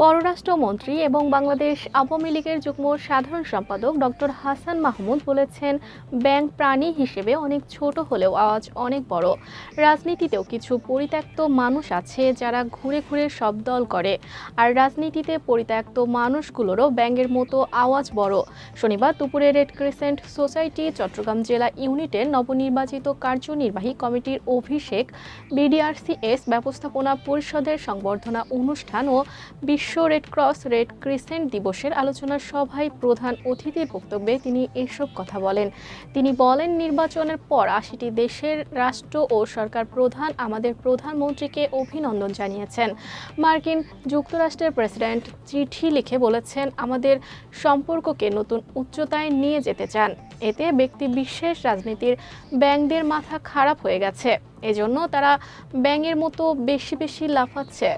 পররাষ্ট্রমন্ত্রী এবং বাংলাদেশ আওয়ামী লীগের যুগ্ম সাধারণ সম্পাদক ডক্টর হাসান মাহমুদ বলেছেন, ব্যাংক প্রাণী হিসেবে অনেক ছোট হলেও আওয়াজ অনেক বড়। রাজনীতিতেও কিছু পরিত্যক্ত মানুষ আছে যারা ঘুরে ঘুরে সব দল করে। আর রাজনীতিতে পরিত্যক্ত মানুষগুলোরও ব্যাংকের মতো আওয়াজ বড়। শনিবার দুপুরে রেড ক্রিসেন্ট সোসাইটি, চট্টগ্রাম জেলা ইউনিটের নবনির্বাচিত কার্যনির্বাহী কমিটির অভিষেক, বিডিআরসিএস ব্যবস্থাপনা পরিষদের সংবর্ধনা অনুষ্ঠান ও বিশ্ব রেড ক্রস রেড ক্রিসেন্ট দিবসের আলোচনা সভায় প্রধান অতিথির বক্তব্যে তিনি এসব কথা বলেন। তিনি বলেন, নির্বাচনের পর আশিটি দেশের রাষ্ট্র ও সরকার প্রধান আমাদের প্রধানমন্ত্রীকে অভিনন্দন জানিয়েছেন। মার্কিন যুক্তরাষ্ট্রের প্রেসিডেন্ট চিঠি লিখে বলেছেন, আমাদের সম্পর্ককে নতুন উচ্চতায় নিয়ে যেতে চান। এতে ব্যক্তি বিশেষ রাজনীতির ব্যাংকদের মাথা খারাপ হয়ে গেছে। এজন্য তারা ব্যাঙের মতো বেশি বেশি লাফাচ্ছে।